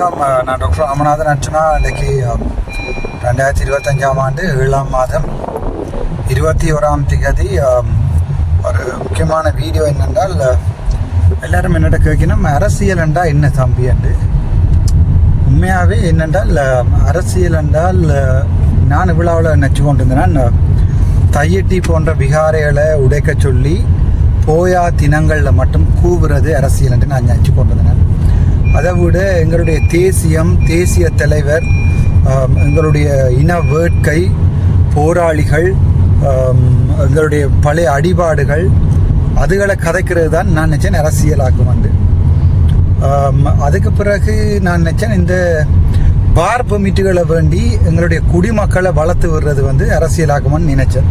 வணக்கம். நான் டாக்டர் ராமநாதன் அர்ச்சனா இன்றைக்கி ரெண்டாயிரத்தி இருபத்தஞ்சாம் ஆண்டு ஏழாம் மாதம் இருபத்தி ஓராம் திகதி ஒரு முக்கியமான வீடியோ என்னென்றால் எல்லாரும் என்னோட கேட்கணும் அரசியல் என்றால் என்ன தம்பி என்று. உண்மையாகவே என்னென்றால் அரசியல் என்றால் நான் விழாவில் நினச்சி கொண்டிருந்தேன் தையட்டி போன்ற விகாரைகளை உடைக்க சொல்லி போயா தினங்களில் மட்டும் கூவுறது அரசியல் என்று நான் நினச்சி கொண்டிருந்தேன் அதை விட எங்களுடைய தேசியம் தேசிய தலைவர் எங்களுடைய இன வேட்கை போராளிகள் எங்களுடைய பழைய அடிபாடுகள் அதுகளை கதைக்கிறது தான் நான் நினச்சேன் அரசியலாக்கும் வந்து. அதுக்கு பிறகு நான் நினச்சேன் இந்த பார் பெர்மிட்டுகளை வேண்டி எங்களுடைய குடிமக்களை வளர்த்து விடுறது வந்து அரசியலாக்குமான்னு நினைச்சேன்.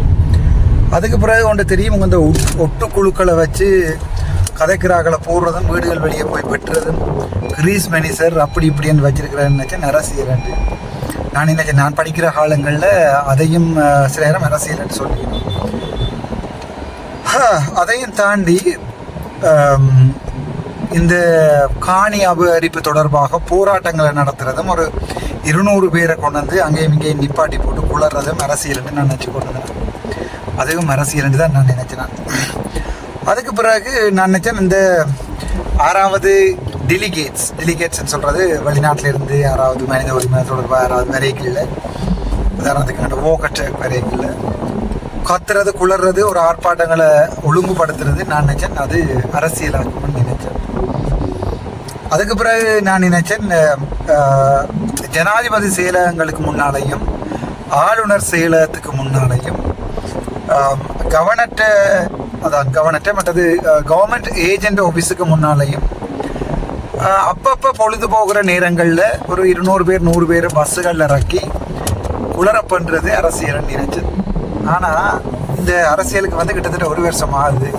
அதுக்கு பிறகு ஒன்று தெரியும் இந்த ஒட்டு குழுக்களை வச்சு கதைக்கிறாக்களை போடுறதும் வீடுகள் வெளியே போய் வெட்டுறதும் கிரீஸ் மேனிசர் அப்படி இப்படின்னு வச்சிருக்கிறேன்னு நினச்சேன் அரசியல் நான் நினைச்சேன் நான் படிக்கிற காலங்களில் அதையும் சில நேரம் அரசியல் சொல்லி அதையும் தாண்டி இந்த காணி அபகரிப்பு தொடர்பாக போராட்டங்களை நடத்துறதும் ஒரு இருநூறு பேரை கொண்டு வந்து அங்கேயும் இங்கேயும் நிப்பாட்டி போட்டு குளர்றதும் அரசியல்னு நான் நினச்சி கொண்டிருந்தேன் அதுவும் அரசியல்னு தான் நான் நினைச்சேன் அதுக்கு பிறகு நான் நினைச்சேன் இந்த ஆறாவது டெலிகேட்ஸ் டெலிகேட்ஸ்னு சொல்கிறது வெளிநாட்டில இருந்து யாராவது மனித உரிமை தொடர்பாக யாராவது வரைகளில் உதாரணத்துக்கு அந்த ஓக்கற்ற வரைகளில் கத்துறது குளர்றது ஒரு ஆர்ப்பாட்டங்களை ஒழுங்குபடுத்துறது நான் நினைச்சேன். அது அரசியலாக்கும்னு நினைச்சேன். அதுக்கு பிறகு நான் நினைச்சேன் ஜனாதிபதி செயலகங்களுக்கு முன்னாலேயும் ஆளுநர் செயலகத்துக்கு முன்னாலேயும் கவனற்ற அதான் கவனத்தை மற்றது கவர்மெண்ட் ஏஜென்ட் ஆஃபீஸுக்கு முன்னாலேயும் அப்பப்போ பொழுது போகிற நேரங்களில் ஒரு இருநூறு பேர் நூறு பேர் பஸ்ஸுகளில் இறக்கி குளற பண்ணுறது அரசியல் நினைச்சது ஆனால் இந்த அரசியலுக்கு வந்து கிட்டத்தட்ட ஒரு வருஷம் ஆகுது.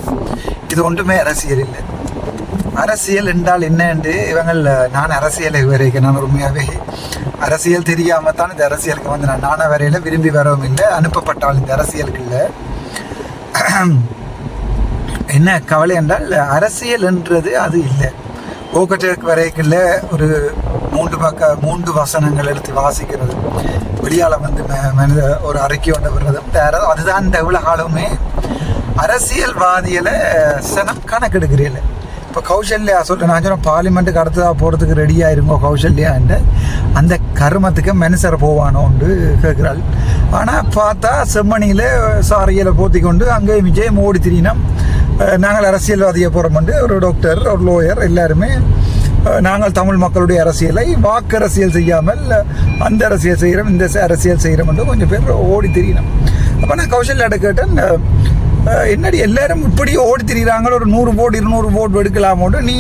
இது ஒன்றுமே அரசியல் இல்லை. அரசியல் என்றால் என்னென்று இவங்கள் நான் அரசியலை வரைக்கும் நான் உண்மையாகவே அரசியல் தெரியாமல் தான் இந்த அரசியலுக்கு வந்து நான் நானே வரையில் விரும்பி வரவும் இல்லை அனுப்பப்பட்டால் இந்த அரசியலுக்கு இல்லை. என்ன கவலை என்றால் அரசியல் என்றது அது இல்லை. போக்கட்டுக்கு வரைக்குள்ள ஒரு மூன்று பக்க மூன்று வசனங்கள் எடுத்து வாசிக்கிறது. வெளியால் வந்து மனித ஒரு அறிக்கை ஒன்று வர்றது அதுதான் இந்த இவ்வளோ காலமே அரசியல்வாதிகளை சனம் கணக்கெடுக்கிறீர்கள். இப்போ கௌசல்யா சொல்ல நான் சொன்ன பார்லிமெண்ட்டுக்கு அடுத்ததாக போகிறதுக்கு ரெடியாக இருங்கோ கௌசல்யான்ட்டு அந்த கருமத்துக்கு மனுஷர் போவானோண்டு கேட்குறாள். ஆனால் பார்த்தா செம்மணியில் சாரியில் போத்தி கொண்டு அங்கே விஜய் மோடி திரினம் நாங்கள் அரசியல்வாதியை போகிறோம்ண்டு ஒரு டாக்டர் ஒரு லோயர் எல்லாருமே நாங்கள் தமிழ் மக்களுடைய அரசியலை வாக்கு அரசியல் செய்யாமல் அந்த அரசியல் செய்கிறோம் இந்த அரசியல் செய்கிறோம் கொஞ்சம் பேர் ஓடி தெரியணும் அப்போ நான் கௌசல்யாட்ட கேட்டேன் என்னடி எல்லாரும் இப்படி ஓடி திரிகிறாங்க ஒரு நூறு போட் இருநூறு போட் எடுக்கலாமோட்டு நீ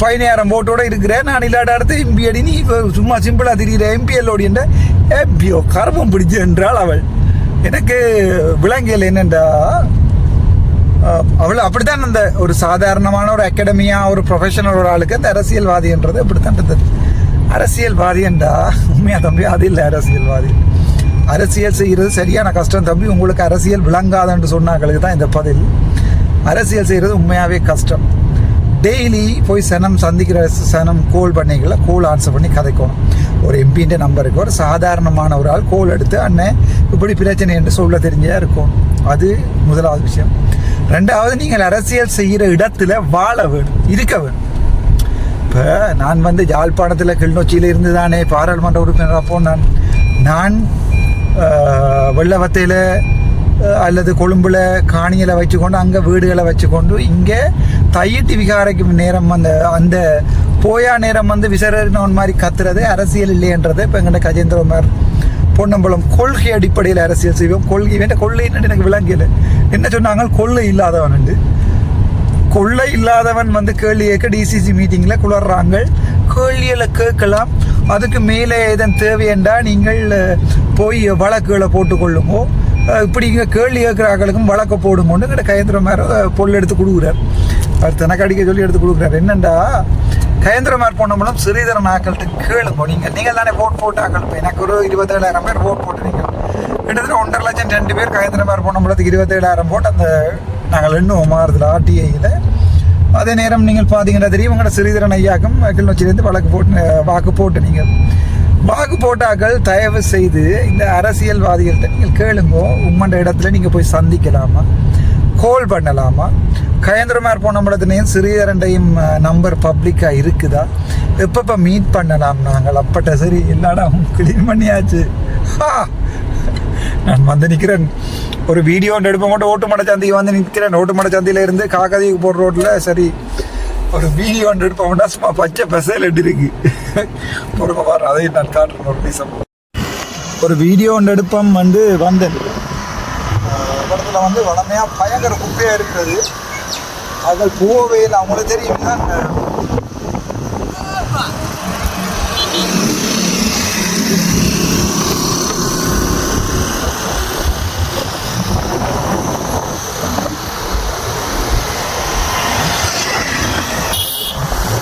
பதினாயிரம் போட்டோட இருக்கிற நான் இல்லாட அடுத்து எம்பி அடி நீ இப்போ சும்மா சிம்பிளாக திரிகிற எம்பிஎல் ஓடின்ற எம்பியோ கர்மம் பிடிச்சு என்றாள் அவள். எனக்கு விளங்கியல் என்னென்றா அவள் அப்படித்தான் அந்த ஒரு சாதாரணமான ஒரு அகாடமியா ஒரு ப்ரொஃபஷனல் ஒரு ஆளுக்கு அந்த அரசியல்வாதின்றது அப்படித்தான் இருந்தது. அரசியல்வாதி என்றா உண்மையா தம்பி அது இல்லை அரசியல்வாதி. அரசியல் செய்கிறது சரியான கஷ்டம் தம்பி உங்களுக்கு அரசியல் விளங்காதுன்னு சொன்னாங்களுக்கு தான் இந்த பதில். அரசியல் செய்கிறது உண்மையாகவே கஷ்டம். டெய்லி போய் சனம் சந்திக்கிற சனம் கோல் பண்ணிக்கல கோல் ஆன்சர் பண்ணி கதைக்கணும். ஒரு எம்பின்ற நம்பருக்கு ஒரு சாதாரணமான ஒரு ஆள் கோல் எடுத்து அண்ணன் இப்படி பிரச்சனை என்று சொல்ல தெரிஞ்சா இருக்கும். அது முதலாவது விஷயம். ரெண்டாவது நீங்கள் அரசியல் செய்கிற இடத்துல வாழ வேணும் இருக்க வேணும் இப்போ நான் வந்து யாழ்ப்பாணத்தில் கிளிநொச்சியில் இருந்து தானே பாராளுமன்ற உறுப்பினராக போனான். நான் வெள்ளவத்தையில் அல்லது கொழும்புல காணியில் வச்சுக்கொண்டு அங்கே வீடுகளை வச்சுக்கொண்டு இங்கே தையிட்டு விகாரைக்கு நேரம் அந்த அந்த போயா நேரம் வந்து விசரனவன் மாதிரி கத்துறது அரசியல் இல்லையன்றதை இப்போ எங்கிட்ட கஜேந்திரமார் பொன்னம்பலம் கொள்கை அடிப்படையில் அரசியல் செய்வோம். கொள்கை வேண்ட கொள்கை எனக்கு விளங்கல என்ன சொன்னாங்க? கொள்ளை இல்லாதவன் உண்டு கொள்ளை இல்லாதவன் வந்து கேள்வி கேட்க டிசிசி மீட்டிங்கில் குளர்றாங்க கேள்வியில் கேட்கலாம். அதுக்கு மேலே எதன் தேவையென்றா நீங்கள் போய் வழக்குகளை போட்டுக்கொள்ளுங்கோ. இப்படி இங்கே கேள்வி கேட்குறாங்களுக்கும் வழக்க போடுங்கன்னு கிட்ட கயந்திர மேர பொருள் எடுத்து கொடுக்குறார். அவர் தனக்கு அடிக்க சொல்லி எடுத்து கொடுக்குறாரு. என்னண்டா கயந்திரமார் பொண்ணம்பலம் சிறிதரன் ஆக்கள்கிட்ட கேளுங்க. நீங்கள் நீங்கள் தானே ஓட் போட்டாக்கள் இப்போ எனக்கு ஒரு இருபத்தேழாயிரம் பேர் ஓட் போட்டுறீங்க கிட்டத்தட்ட ஒன்றரை லட்சம் ரெண்டு பேர் கயந்திரமார் பொண்ணம்பலத்துக்கு இருபத்தேழாயிரம் போட்டு அந்த நாங்கள் இன்னும் மாறுதல் ஆர்டிஐயில் அதே நேரம் நீங்கள் பார்த்தீங்கன்னா தெரியும் உங்களோட சிறிதரன் ஐயாக்கும் கிளிநொச்சியிலேருந்து வழக்கு போட்டு வாக்கு போட்டு நீங்கள் வாக்கு போட்டாக்கள் தயவு செய்து இந்த அரசியல்வாதிகள்கிட்ட நீங்கள் கேளுங்கோ. உம்மண்ட இடத்துல நீங்கள் போய் சந்திக்கலாமா? கால் பண்ணலாமா? கயந்திரமார் போன இடத்துலையும் சிறியரண்டையும் நம்பர் பப்ளிக்காக இருக்குதா? எப்பப்போ மீட் பண்ணலாம் நாங்கள்? அப்பட்ட சரி இல்லைடா க்ளீன் பண்ணியாச்சு. நான் வந்து நிற்கிறேன் ஒரு வீடியோ ஒன்று எடுப்ப மட்டும் ஓட்டுமட சந்தைக்கு வந்து நிற்கிறேன் ஓட்டுமட சந்தையில இருந்து காக்காதிக்கு போகிற ரோட்டில் சரி ஒரு வீடியோ ஒன்று எடுப்ப மட்டும் சும்மா பச்சை பசையில் இருக்கு. பொறுமை பாரு. அதையும் நான் காட்டுறேன். ஒரு ஒரு வீடியோ ஒன்று எடுப்பம் வந்து வந்தேன். படத்தில் வந்து வளமையாக பயங்கர குப்பையாக இருக்கிறது. அதில் போகவே அவங்களுக்கு தெரியும் தான்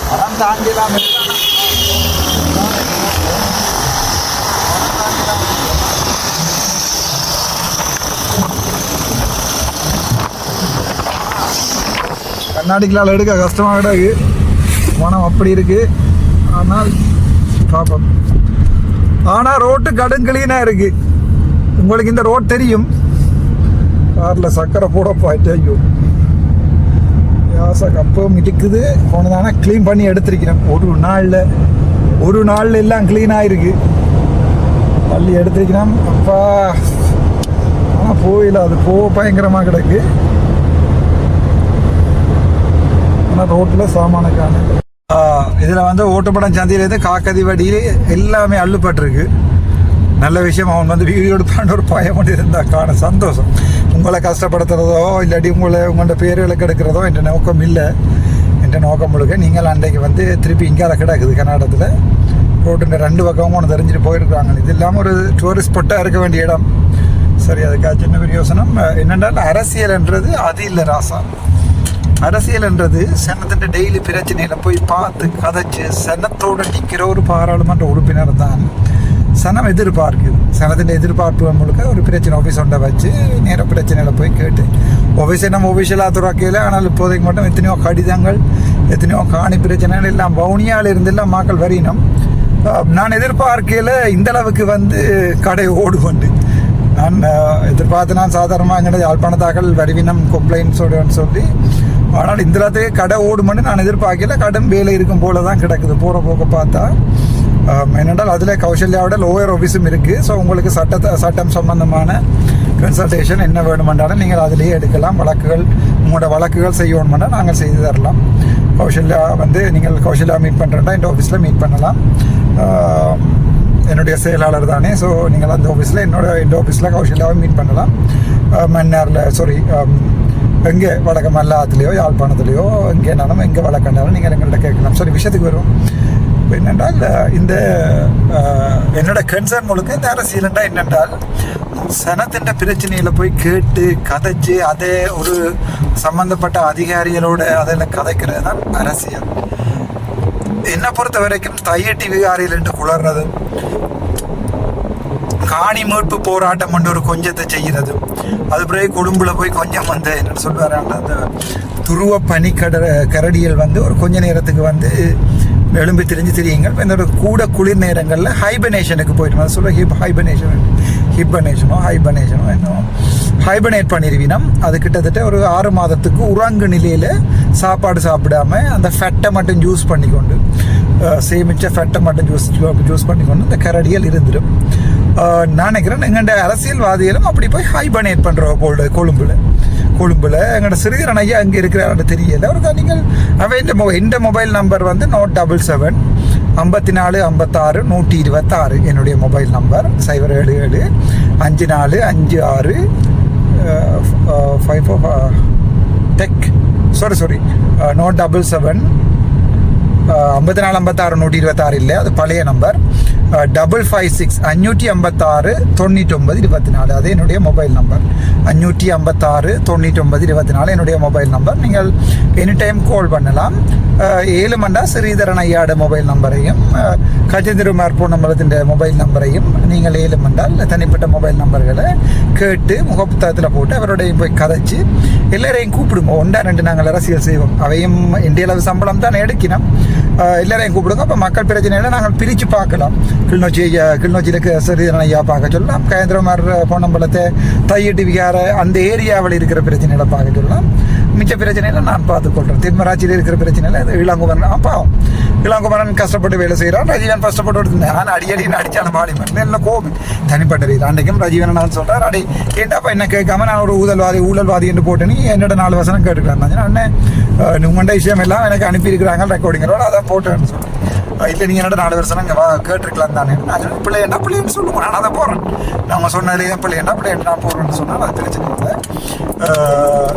பணம் தாண்டிலாம் கண்ணாடிக்கலால் எடுக்க கஷ்டமாக கிடையாது மனம் அப்படி இருக்கு. ஆனால் பார்ப்போம் ஆனால் ரோட்டு கடும் கிளீனாக இருக்கு. உங்களுக்கு இந்த ரோட் தெரியும். காரில் சக்கரை போட போயிட்டு ஐயோ. யாசா கப்பம் இருக்குது போனதானா க்ளீன் பண்ணி எடுத்திருக்கிறேன். ஒரு நாளில் ஒரு நாளில் எல்லாம் க்ளீனாக இருக்கு பள்ளி எடுத்திருக்கிறேன். அப்பா. ஆனால் போயில அது போ பயங்கரமாக கிடக்கு. சாமான ரோட்டில் சாமான காணும் இதில் வந்து ஓட்டுப்படம் சந்தையிலேருந்து காக்கதி வடி எல்லாமே அள்ளுப்பட்டிருக்கு நல்ல விஷயம் அவன் வந்து வீடியோ எடுப்பான்னு ஒரு பயம் மட்டும் இருந்தா காண சந்தோஷம். உங்களை கஷ்டப்படுத்துறதோ இல்லாட்டி உங்களை உங்களோட பேர்களை கெடுக்கிறதோ என்ற நோக்கம் இல்லை. என்ற நோக்கம் முழுக்க நீங்கள் அன்றைக்கு வந்து திருப்பி இங்கால கிடக்குது கர்நாடகத்தில். ரோட்டுங்க ரெண்டு பக்கமும் ஒன்று தெரிஞ்சுட்டு போயிருக்காங்க. இது இல்லாமல் ஒரு டூரிஸ்ட் ஸ்பாட்டாக இருக்க வேண்டிய இடம். சரி அதுக்காக சின்ன ஒரு யோசனம் என்னென்றால் அரசியல்ன்றது அது இல்லை ராசா. அரசியல் என்றது சனத்தின் டெய்லி பிரச்சனையில போய் பார்த்து கதைச்சு சனத்தோட நிற்கிற ஒரு பாராளுமன்ற உறுப்பினர் தான் சனம் எதிர்பார்க்குது சனத்தின் எதிர்பார்ப்பு முழுக்க ஒரு பிரச்சனை ஆஃபீஸ் ஒன்றை வச்சு நேர பிரச்சனையில் போய் கேட்டு. ஆஃபீஸை நம்ம ஒஃபிஷியலாக துறக்கையில் ஆனால் இப்போதைக்கு மட்டும் எத்தனையோ கடிதங்கள் எத்தனையோ காணி பிரச்சனைகள் எல்லாம் வவுனியாவில் இருந்தெல்லாம் மக்கள் வரினம் நான் எதிர்பார்க்கையில் இந்தளவுக்கு வந்து கடை ஓடுவண்டு நான் எதிர்பார்த்து நான் சாதாரணமாக எங்கள்ட யாழ்ப்பாணத்தாக்கள் வரிவினம் கம்ப்ளைண்ட்ஸோடு சொல்லி ஆனால் இந்த இடத்துக்கு கடை ஓடுமென்னு நான் எதிர்பார்க்கல. கடன் வேலை இருக்கும் போல தான் கிடக்குது. போகிற போக்க பார்த்தா. என்னென்றால் அதில் கௌசல்யாவோட லோயர் ஆஃபீஸும் இருக்குது ஸோ உங்களுக்கு சட்டத்தை சட்டம் சம்பந்தமான கன்சல்டேஷன் என்ன வேணுமென்றாலும் நீங்கள் அதிலேயே எடுக்கலாம். வழக்குகள் உங்களோட வழக்குகள் செய்யணுமென்னா நாங்கள் செய்து தரலாம். கௌசல்யா வந்து நீங்கள் கௌசல்யா மீட் பண்ணுறேன்டா இந்த ஆஃபீஸில் மீட் பண்ணலாம். என்னுடைய செயலாளர் தானே. ஸோ நீங்கள் அந்த ஆஃபீஸில் என்னோட இந்த ஆஃபீஸில் கௌசல்யாவை மீட் பண்ணலாம். மன்னாரில் சாரி எங்கே வடக்கு மல்லாத்துலேயோ யாழ்ப்பாணத்துலேயோ என்னாலும் எங்கே வழக்கண்டாலும் நீங்கள் எங்கள்கிட்ட கேட்கலாம். சரி விஷயத்துக்கு வரும். இப்போ என்னென்றால் இந்த என்னோட கன்சர்ன் முழுக்க இந்த அரசியல்ண்டா என்னென்றால் சனத்தின் பிரச்சனையில் போய் கேட்டு கதைச்சு அதே ஒரு சம்பந்தப்பட்ட அதிகாரிகளோட அதில் கதைக்கிறது தான் அரசியல். என்னை பொறுத்த வரைக்கும் தையட்டி விகாரியில் என்று குளர்றது காணி மீட்பு போராட்டம் என்று ஒரு கொஞ்சத்தை செய்கிறது. அது பிறகு கொழும்புல போய் கொஞ்சம் வந்து என்ன சொல்வார் அந்த துருவ பனிக்கட கரடிகள் வந்து ஒரு கொஞ்ச நேரத்துக்கு வந்து எலும்பி திரிஞ்சு திரியுங்கள். என்னோட கூட குளிர் நேரங்களில் ஹைபனேஷனுக்கு போயிட்டு அது சொல்ல ஹிப் ஹைபனேஷன் ஹிப்பனேஷனோ ஹைபனேஷனோ என்னோ ஹைபனேட் பண்ணிடுவினம் அது கிட்டத்தட்ட ஒரு ஆறு மாதத்துக்கு உறங்கு நிலையில் சாப்பாடு சாப்பிடாம அந்த ஃபெட்டை மட்டும் ஜூஸ் பண்ணிக்கொண்டு சேமித்த ஃபெட்டை மட்டும் ஜூஸ் ஜூஸ் பண்ணிக்கொண்டு இந்த கரடிகள் இருந்துடும் நான் நினைக்கிறேன் எங்கள்ட அரசியல்வாதிகளும் அப்படி போய் ஹைபனேட் பண்ணுறோம் போல் கொழும்புல கொழும்புல எங்களோட சிறுகரன் ஐயா அங்கே இருக்கிறாரு தெரியல. அவருக்கு நீங்கள் அவன் இந்த மொ இந்த மொபைல் நம்பர் வந்து நோட் டபுள் செவன் ஐம்பத்தி நாலு ஐம்பத்தாறு நூற்றி இருபத்தாறு என்னுடைய மொபைல் நம்பர் சைபர் ஏழு ஏழு அஞ்சு நாலு அஞ்சு ஆறு five four tech sorry sorry note double seven ஐம்பத்தி நாலு ஐம்பத்தாறு நூற்றி இருபத்தாறு இல்லை அது பழைய நம்பர் டபுள் ஃபைவ் சிக்ஸ் அஞ்சூற்றி ஐம்பத்தாறு தொண்ணூற்றொம்பது இருபத்தி நாலு அது என்னுடைய மொபைல் நம்பர் அஞ்சூற்றி ஐம்பத்தாறு தொண்ணூற்றொம்பது இருபத்தி நாலு என்னுடைய மொபைல் நம்பர் நீங்கள் எனி டைம் கால் பண்ணலாம் ஏழு மண்டா ஸ்ரீதரன் ஐயாட மொபைல் நம்பரையும் கஜேந்திரமார் பூர்ணம்பலத்தின் மொபைல் நம்பரையும் நீங்கள் ஏழு மண்டால் தனிப்பட்ட மொபைல் நம்பர்களை கேட்டு முகப்புத்தகத்தில் போட்டு அவரோடையும் போய் கதைச்சு எல்லாரையும் கூப்பிடுங்க ஒன்றா ரெண்டு நாங்கள் அரசியல் செய்வோம் அவையும் இந்திய அளவு சம்பளம் தான் எடுக்கணும் எல்லாரையும் கூப்பிடுங்க அப்போ மக்கள் பிரச்சனைகளை நாங்கள் பிரித்து பார்க்கலாம் கிளிநொச்சி ஐயா கிளிநொச்சியில் இருக்க ஸ்ரீதரன் ஐயா பார்க்க சொல்லலாம் கஜேந்திரமார் பொன்னம்பலத்தை தையிட்டு விகார அந்த ஏரியாவில் இருக்கிற பிரச்சனைகளை பார்க்க சொல்லலாம். மிச்ச பிரச்சனைகளை நான் பார்த்துக்கொள்கிறேன் திருமராட்சியில் இருக்கிற பிரச்சனையில் அது இளங்குமரன் பாவம். இளங்குமரன் கஷ்டப்பட்டு வேலை செய்கிறான் ரஜீவன் கஷ்டப்பட்டு எடுத்திருந்தேன். நான் அடியடி அடிச்சான பாலிமன் என்ன கோபம். தனிப்பட்ட ரீதி அன்றைக்கும் ரஜீவன் நான் சொல்கிறார் அடி ஏண்டாப்பா என்ன கேட்காம நான் ஒரு ஊழல்வாதி ஊழல்வாதி என்று போட்டு நீ என்னோட நாலு வசனம் கேட்டுக்கிறான். நான் அண்ணன் உங்கள்கிட்ட விஷயம் எல்லாம் எனக்கு அனுப்பியிருக்கிறாங்க ரெக்கார்டிங்கிறோட அதை போட்டேன்னு சொல்கிறேன் இல்லை நீங்கள் என்னோட நாலு வருஷம் இங்கே வா கேட்டிருக்கலாம் தானே. நான் சொன்னேன், பிள்ளை என்ன பிள்ளைன்னு சொல்லுவோம் நான் அதை போகிறேன் நம்ம சொன்னதுலேயே பிள்ளை என்ன பிள்ளை நான் போகிறேன்னு சொன்னால் அது பிரச்சனை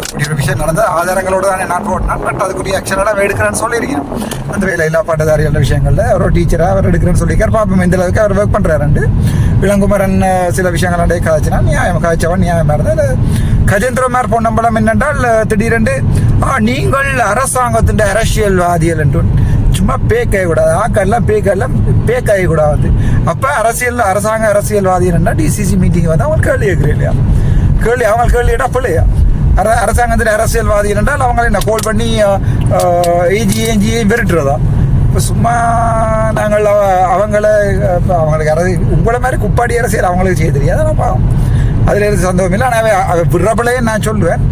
இப்படி ஒரு விஷயம் நடந்த ஆதாரங்களோடு தானே நான் போட்டேன். பட் அதுக்குரிய ஆக்ஷனெல்லாம் எடுக்கிறேன்னு சொல்லியிருக்கேன் அந்த வேலையில்லா பட்டதாரிகள் விஷயங்களில் அவர் டீச்சராக அவர் எடுக்கிறேன்னு சொல்லியிருக்கார். பாப்போம் இந்த அளவுக்கு அவர் ஒர்க் பண்ணுறாருண்டு இளங்குமரன் சில விஷயங்கள் அடைய காய்ச்சினா நியாயம் காய்ச்சவன் நியாயமாக இருந்தால் கஜேந்திரமார் பொன்னம்பலம் என்னென்றால் திடீரென்று "ஆ, நீங்கள் அரசாங்கத்தின் அரசியல்வாதிகள் என்று சும்மா பேக் ஆகக்கூடாது ஆக்கெல்லாம் பேக்கெல்லாம் பேக் ஆகக்கூடாது அப்போ அரசியல் அரசாங்க அரசியல்வாதினா டிசிசி மீட்டிங் வந்து அவங்க கேள்வி கேட்குறேன் இல்லையா? கேள்வி அவங்க கேள்விடா பிள்ளையா அர அரசாங்கத்தில் அரசியல்வாதி என்றால் அவங்களை என்ன கோல் பண்ணி ஏஜி ஏஜி விரட்டுறதா? இப்போ சும்மா நாங்கள் அவங்கள அவங்களுக்கு அரசு உங்களை மாதிரி குப்பாடி அரசியல் அவங்களுக்கு செய்ய தெரியாது ஆனால் பாவம். அதில் எதுவும் சந்தோகம் இல்லை ஆனால் அவ விடுறப்பளையே நான் சொல்லுவேன்.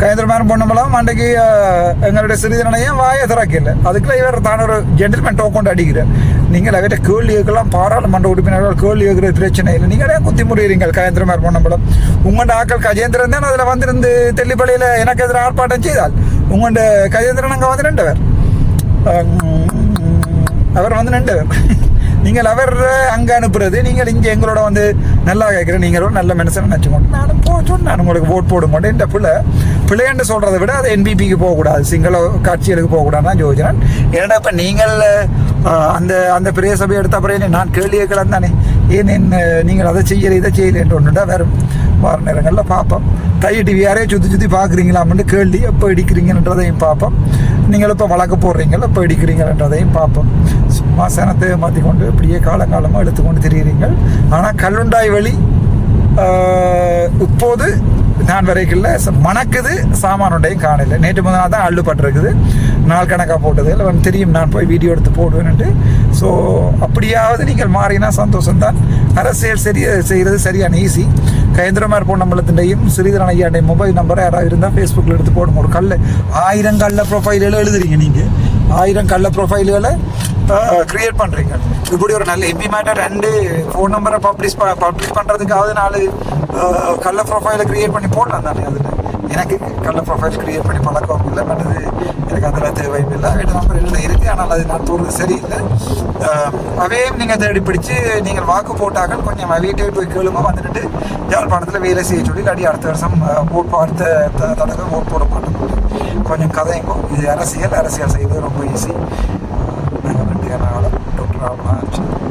கயந்திரமாரும் பொண்ணம்பலம் அன்றைக்கு அஹ், எங்களுடைய சிறிதனையும் வாயை திறக்கல அதுக்குள்ள இவர் தான் ஒரு ஜென்டில்மேன் டோக்கொண்டு அடிக்கிறார் நீங்கள் அவர்கிட்ட கேள்வி கேட்கலாம் பாராளுமன்ற உறுப்பினர்கள் கேள்வி கேட்கிற பிரச்சனை இல்லை நீங்களே குத்தி முடியிறீங்க கயந்திரமார் பொன்னம்பலம் உங்களோட ஆக்கள் கஜேந்திரன் தான் அதில் வந்திருந்து தெல்லிப்பள்ளியில் எனக்கு எதிராக ஆர்ப்பாட்டம் செய்தால் உங்களோட கஜேந்திரன் அங்கே வந்து நின்றவர் அவர் வந்து நின்றவர் நீங்கள் அவர் அங்கே அனுப்புறது நீங்கள் இங்கே எங்களோட வந்து நல்லா கேட்குற நீங்கள் ஒரு நல்ல மனுஷன் நினச்சிக்கொண்டு நானும் போ சொன்னேன் உங்களுக்கு ஓட் போடுங்க இந்த பிள்ளை பிள்ளைன்னு சொல்கிறத விட அது என்பிபிக்கு போகக்கூடாது சிங்கள காட்சிகளுக்கு போகக்கூடாதுன்னு தான் யோசிக்கிறேன். ஏன்னா இப்போ நீங்கள் அந்த அந்த பெரிய சபை எடுத்த அப்புறம் நான் கேள்வி கேட்கலாம் தானே? ஏன் என்ன நீங்கள் அதை செய்யலை இதை செய்யலைன்னு ஒன்றுண்டா வரும் வார நேரங்களில் பார்ப்போம். தை டிவி யாரையே சுற்றி சுற்றி பார்க்குறீங்களாம்னு கேள்வி எப்போ இடிக்கிறீங்கன்றதையும் பார்ப்போம். நீங்கள் இப்போ வழக்கு போடுறீங்களா இப்போ இடிக்கிறீங்கன்றதையும் பார்ப்போம். ஸோ மாசனத்தை மாற்றி கொண்டு இப்படியே காலங்காலமாக எடுத்துக்கொண்டு கொண்டு ஆனால் கல்லுண்டாய் வழி இப்போது நான் வரைக்கல மணக்குது சாமானுடையும் காணல. நேற்று முதல் தான் அள்ளுப்பட்டிருக்குது நாள் கணக்காக போட்டது. இல்லை வந்து தெரியும் நான் போய் வீடியோ எடுத்து போடுவேன்ட்டு ஸோ அப்படியாவது நீங்கள் மாறினா சந்தோஷம்தான். அரசியல் சரி செய்கிறது சரியான ஈஸி கயந்திரமார் பொன்னம்பலத்தின்டையும் ஸ்ரீதரன் ஐயாண்டைய மொபைல் நம்பரை யாராவது இருந்தால் ஃபேஸ்புக்கில் எடுத்து போடுங்க. ஒரு கல் ஆயிரம் கல்ல ப்ரொஃபைலில் எழுதுறீங்க நீங்கள் ஆயிரம் கள்ள ப்ரொஃபைல்களை க்ரியேட் பண்ணுறீங்க இப்படி ஒரு நல்ல எம்பி மேட்டர் ரெண்டு ஃபோன் நம்பரை பப்ளிஷ் ப பப்ளிஷ் பண்ணுறதுக்காவது நாலு கள்ள ப்ரொஃபைலை க்ரியேட் பண்ணி போடலாம் தானே அதில். எனக்கு கள்ள ப்ரொஃபைல் க்ரியேட் பண்ணி பழக்கம் இல்லை மற்றது எனக்கு அதில் தேவையும் இல்லை வீட்டு நம்பர் இல்லை இருக்குது ஆனால் அது நான் தோறது சரியில்லை. அவையும் நீங்கள் தேடி பிடிச்சு நீங்கள் வாக்கு போட்டார்கள் கொஞ்சம் வீட்டை போய் கேளுங்க வந்துட்டு யாழ்ப்பாணத்தில் வேலை செய்ய சொல்லி அடி அடுத்த வருஷம் ஓட் பார்த்த தடவை ஓட் போட மாட்டோம். கொஞ்சம் கதைங்க இது அரசியல் அரசியல் செய்வது ரொம்ப ஈஸி நாங்கள் ரெண்டு காலம் டாக்டர் ஆகலாம்